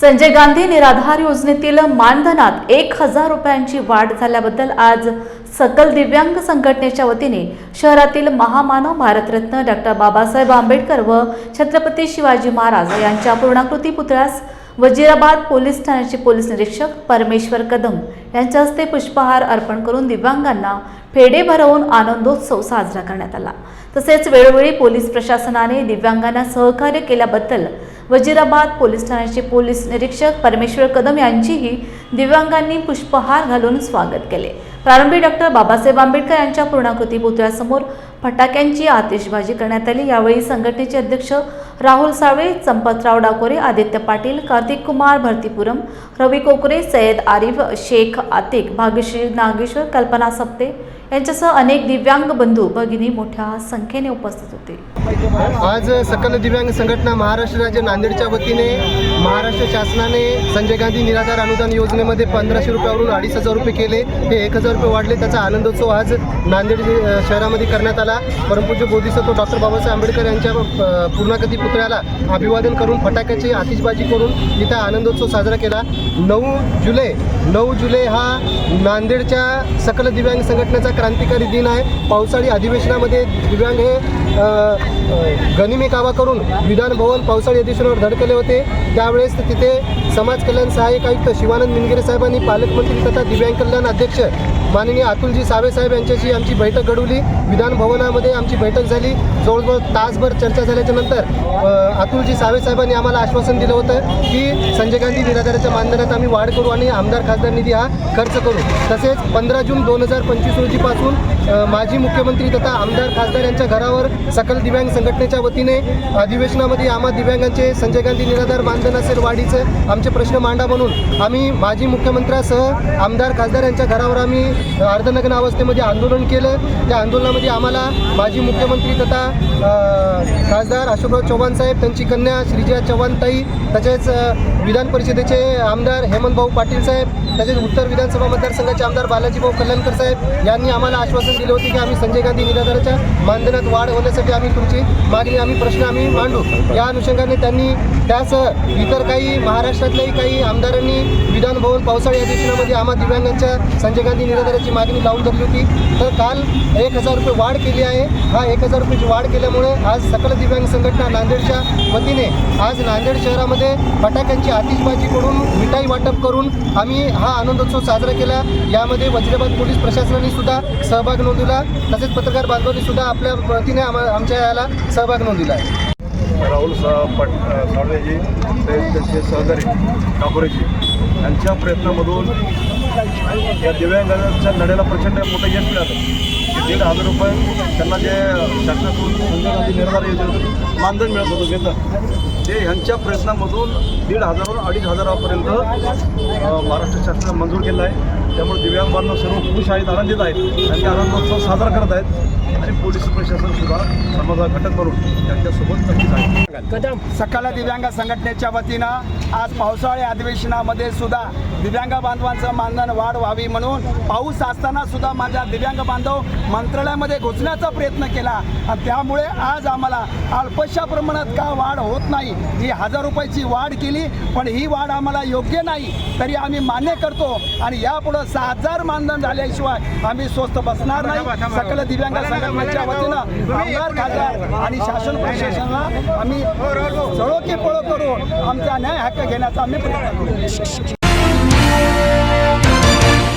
संजय गांधी निराधार योजनेतील मानधनात एक हजार रुपयांची वाढ झाल्याबद्दल आज सकल दिव्यांग संघटनेच्या वतीने शहरातील महामानव भारतरत्न डॉक्टर बाबासाहेब आंबेडकर व छत्रपती शिवाजी महाराज यांच्या पूर्णाकृती पुतळ्यास वजिराबाद पोलीस ठाण्याचे पोलीस निरीक्षक परमेश्वर कदम यांच्या हस्ते पुष्पहार अर्पण करून दिव्यांगांना फेडे भरवून आनंदोत्सव साजरा करण्यात आला. तसेच वेळोवेळी पोलीस प्रशासनाने दिव्यांगांना सहकार्य केल्याबद्दल वजिराबाद पोलीस ठाण्याचे पोलीस निरीक्षक परमेश्वर कदम यांचीही दिव्यांगांनी पुष्पहार घालून स्वागत केले. प्रारंभी डॉक्टर बाबासाहेब आंबेडकर यांच्या पूर्णाकृती पुतळ्यासमोर फटाक्यांची आतिषबाजी करण्यात आली. यावेळी संघटनेचे अध्यक्ष राहुल साळवे संपतराव डाकोरे आदित्य पाटील कार्तिक कुमार भरतीपुरम रवी कोकरे सय्यद आरिफ शेख आतिक भाग्यश्री नागेश्वर कल्पना सप्ते यांच्यासह अनेक दिव्यांग बंधू भगिनी मोठ्या संख्येने उपस्थित होते. आज सकल दिव्यांग संघटना महाराष्ट्र राज्य नांदेडच्या वतीने महाराष्ट्र शासनाने संजय गांधी निराधार अनुदान योजनेमध्ये पंधराशे रुपयावरून अडीच हजार रुपये केले. हे एक हजार रुपये वाढले. त्याचा आनंदोत्सव आज नांदेड शहरामध्ये करण्यात आला. परमपूज्य बोधिसत्व डॉक्टर बाबासाहेब आंबेडकर यांच्या अ, पुतळ्याला अभिवादन करून फटाक्याची आतिषबाजी करून इथं आनंदोत्सव साजरा केला. नऊ जुलै नऊ जुलै हा नांदेडच्या सकल दिव्यांग संघटनेचा क्रांतिकारी दिन आहे. पावसाळी अधिवेशनामध्ये दिव्यांग हे गनिमी कावा करून पावसाळी अधिवेशनावर धडकले होते. त्यावेळेस तिथे समाज कल्याण सहाय्यक आयुक्त शिवानंद मिनगिरे साहेबांनी पालकमंत्री तथा दिव्यांग कल्याण अध्यक्ष माननीय अतुलजी सावे साहेब यांच्याशी आमची बैठक घडवली. विधानभवनामध्ये आमची बैठक झाली. जवळजवळ तासभर चर्चा झाल्याच्यानंतर अतुलजी सावे साहेबांनी आम्हाला आश्वासन दिलं होतं की संजय गांधी निराधाराच्या मानधनात आम्ही वाढ करू आणि आमदार खासदार निधी हा खर्च करू. तसेच पंधरा जून दोन हजार पंचवीस रोजीपासून माजी मुख्यमंत्री तथा आमदार खासदार यांच्या घरावर सकल दिव्यांग संघटनेच्या वतीने अधिवेशनामध्ये आम्हा दिव्यांगांचे संजय गांधी निराधार मानधन असेल वाढीचं आमचे प्रश्न मांडा म्हणून आम्ही माजी मुख्यमंत्र्यासह आमदार खासदार यांच्या घरावर आम्ही अर्धनग्न अवस्थेमध्ये आंदोलन केलं. त्या आंदोलनामध्ये आम्हाला माजी मुख्यमंत्री तथा खासदार अशोकराव चव्हाण साहेब त्यांची कन्या श्रीजया चव्हाण ताई तसेच विधान परिषदेचे आमदार हेमंतभाऊ पाटील साहेब तसेच उत्तर विधानसभा मतदारसंघाचे आमदार बालाजीभाऊ कल्याणकर साहेब यांनी आम्हाला आश्वासन दिले होते की आम्ही संजय गांधी निराधाराच्या मानधनात वाढ होण्यासाठी आम्ही तुमची मागणी आम्ही प्रश्न आम्ही मांडू. या अनुषंगाने त्यांनी त्याच इतर काही महाराष्ट्रातल्याही काही आमदारांनी विधानभवन पावसाळी अधिवेशनामध्ये आम्हा दिव्यांगांच्या संजय गांधी निराधाराची मागणी लावून धरली होती. तर काल एक हजार रुपये वाढ केली आहे. हा एक हजार रुपयाची वाढ केल्यामुळे आज सकल दिव्यांग संघटना नांदेडच्या वतीने आज नांदेड शहरामध्ये फटाक्यांची आतिषबाजी करून मिठाई वाटप करून आम्ही हा आनंदोत्सव साजरा केला. यामध्ये वजिराबाद पोलीस प्रशासनाने सुद्धा सहभाग नोंदवला. तसेच पत्रकार बांधवांनी सुद्धा आपल्या वतीने आम्हाला आमच्या याला सहभाग नोंदवला आहे. राहुल पट साळवेजी त्यांचे सहकारी काकोरेजी यांच्या प्रयत्नामधून या दिव्यांगांच्या लढ्याला प्रचंड मोठं यश मिळालं. दीड हजार रुपये त्यांना जे शासनातून संजय निर्धार योजनेतून मानधन मिळत होतं वेतन ते ह्यांच्या प्रयत्नामधून दीड हजारावर अडीच हजारापर्यंत महाराष्ट्र शासनाने मंजूर केलं आहे. त्यामुळे दिव्यांग बांधव सर्व खुश आहेत आनंदित आहेत. आणि आनंदोत्सव साजरा करत आहेत. पोलीस प्रशासन सुद्धा समाजा घटक म्हणून त्यांच्यासोबत नक्कीच आहे सकल दिव्यांग संघटनेच्या वतीनं आज पावसाळी अधिवेशनामध्ये सुद्धा दिव्यांग बांधवांचं मानधन वाढ व्हावी म्हणून पाऊस असताना सुद्धा माझ्या दिव्यांग बांधव मंत्रालयामध्ये घुसण्याचा प्रयत्न केला. आणि त्यामुळे आज आम्हाला अल्पशा प्रमाणात का वाढ होत नाही ही हजार रुपयाची वाढ केली पण ही वाढ आम्हाला योग्य नाही तरी आम्ही मान्य करतो. आणि यापुढं सहा हजार मानधन झाल्याशिवाय आम्ही स्वस्त बसणार नाही. सकल दिव्यांग संघटनेच्या वतीनं आमदार खासदार आणि शासन प्रशासनाला आम्ही सळो की पळो करू आमचा न्याय हक्क घेण्याचा आम्ही प्रयत्न करू.